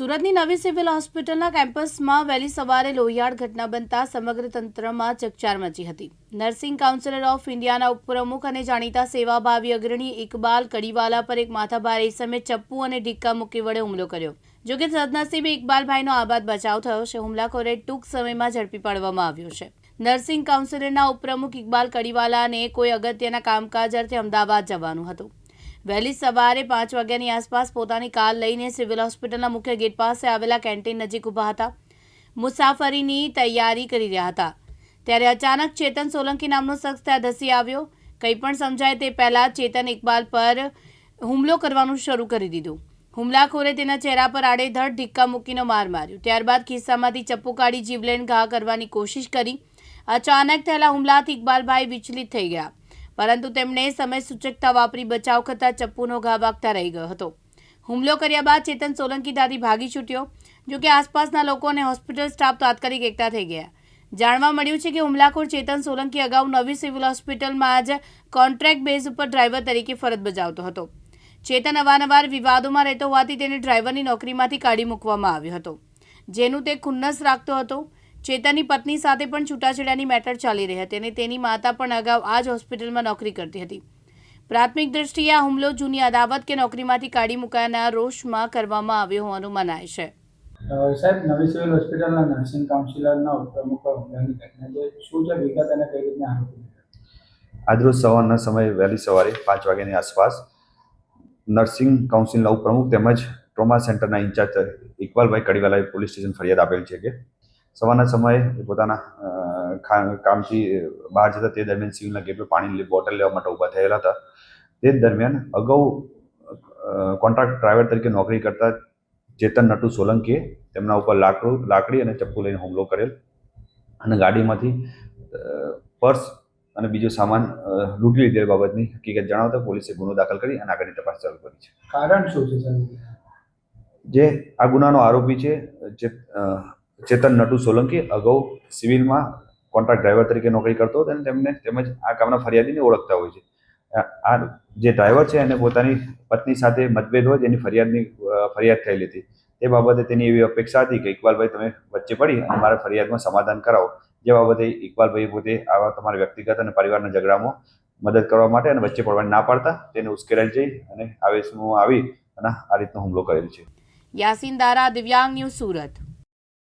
સુરતની નવી સિવિલ હોસ્પિટલના કેમ્પસમાં વહેલી સવારે લોહિયાળ ઘટના બનતા સમગ્ર તંત્રમાં ચકચાર મચી હતી. નર્સિંગ કાઉન્સિલર ઓફ ઇન્ડિયાના ઉપપ્રમુખ અને જાણીતા સેવાભાવી અગ્રણી ઇકબાલ કડીવાલા પર એક માથાભાર ઇસમે ચપ્પુ અને ઢીક્કા મૂકી વડે હુમલો કર્યો. જોકે સદનસીબે ઇકબાલભાઈનો આબાદ બચાવ થયો છે. હુમલાખોરે ટૂંક સમયમાં ઝડપી પાડવામાં આવ્યો છે. નર્સિંગ કાઉન્સિલરના ઉપપ્રમુખ ઇકબાલ કડીવાલાને કોઈ અગત્યના કામકાજ અર્થે અમદાવાદ જવાનું હતું. વહેલી સવારે પાંચ વાગ્યાની આસપાસ પોતાની કાર લઈને સિવિલ હોસ્પિટલના મુખ્ય ગેટ પાસે આવેલા કેન્ટીન નજીક ઊભા હતા. મુસાફરીની તૈયારી કરી રહ્યા હતા. ત્યારે અચાનક ચેતન સોલંકી નામનો શખ્સ ત્યાં ધસી આવ્યો. કંઈ પણ સમજાય તે પહેલાં ચેતન ઇકબાલ પર હુમલો કરવાનું શરૂ કરી દીધું. હુમલાખોરે તેના ચહેરા પર આડેધડ ધિક્કા મૂકીને માર માર્યો. ત્યારબાદ ખિસ્સામાંથી ચપ્પુ કાઢી જીવલેણ ઘા કરવાની કોશિશ કરી. અચાનક થયેલા હુમલાથી ઇકબાલભાઈ વિચલિત થઈ ગયા. પરંતુ તેમણે સમય સૂચકતા વાપરી બચાવ કરતા ચપ્પુનો ઘા વાગતા રહી ગયો હતો. હુમલો કર્યા બાદ ચેતન સોલંકી ત્યાંથી ભાગી છૂટ્યો, જોકે આસપાસના લોકો અને હોસ્પિટલ સ્ટાફ તાત્કાલિક એકઠા થઈ ગયા. જાણવા મળ્યું છે કે હુમલાખોર ચેતન સોલંકી અગાઉ નવી સિવિલ હોસ્પિટલમાં જ કોન્ટ્રાક્ટ બેઝ ઉપર ડ્રાઈવર તરીકે ફરજ બજાવતો હતો. ચેતન અવારનવાર વિવાદોમાં રહેતો હોવાથી તેને ડ્રાઈવરની નોકરીમાંથી કાઢી મૂકવામાં આવ્યો હતો, જેનું તે ખુન્નસ રાખતો હતો. ચેતનની પત્ની સાથે પણ છૂટાછેડાની મેટર ચાલી રહી હતી અને તેની માતા પણ અગાઉ આ જ હોસ્પિટલમાં નોકરી કરતી હતી. પ્રાથમિક દ્રષ્ટિએ આ હુમલો જૂની અદાવત કે નોકરીમાંથી કાઢી મુકાયાના રોષમાં કરવામાં આવ્યો હોવાનું મનાય છે. સાહેબ નવી સિવિલ હોસ્પિટલના નર્સિંગ કાઉન્સિલરના ઉપપ્રમુખ પર હુમલાની ઘટના છે શું છે વિગત અને કઈ રીતના આરોપી આજરોજ સવારના સમયે વહેલી સવારે પાંચ વાગ્યાની આસપાસ નર્સિંગ કાઉન્સિલના ઉપપ્રમુખ તેમજ ટ્રોમા સેન્ટરના ઇન્ચાર્જ ઇકબાલભાઈ કડીવાલાએ પોલીસ સ્ટેશન ફરિયાદ આપેલ છે કે સવારના સમયે એ પોતાના કામથી બહાર જતા તે દરમિયાન સિવિલના ગેટ પર પાણીની બોટલ લેવા માટે ઊભા થયેલા હતા. તે દરમિયાન અગાઉ કોન્ટ્રાક્ટ ડ્રાઈવર તરીકે નોકરી કરતા ચેતન નટુ સોલંકીએ તેમના ઉપર લાકડું લાકડી અને ચપ્પુ લઈને હુમલો કરેલ અને ગાડીમાંથી પર્સ અને બીજો સામાન લૂંટી લીધેલ બાબતની હકીકત જણાવતા પોલીસે ગુનો દાખલ કરી અને આગળની તપાસ ચાલુ કરી છે. કારણ શું છે જે આ ગુનાનો આરોપી છે જે ચેતન નટુ સોલંકી અગાઉ સિવિલમાં કોન્ટ્રાક્ટ ડ્રાઈવર તરીકે નોકરી કરતો હતો અને તેમને તેમજ આ કામના ફરિયાદીને ઓળખતા હોય છે. આ જે ડ્રાઈવર છે એને પોતાની પત્ની સાથે મતભેદ હોય જેની ફરિયાદની ફરિયાદ થયેલી હતી. તે બાબતે તેની એવી અપેક્ષા હતી કે ઇકબાલભાઈ તમે વચ્ચે પડી અને મારા ફરિયાદમાં સમાધાન કરાવો. જે બાબતે ઇકબાલભાઈ પોતે આવા તમારા વ્યક્તિગત અને પરિવારના ઝઘડામાં મદદ કરવા માટે અને વચ્ચે પડવાની ના પાડતા તેને ઉશ્કેરાઈ જઈ અને આવેશમાં આવી અને આ રીતનો હુમલો કરેલ છે. યાસીન દારા, દિવ્યાંગ ન્યૂઝ સુરત.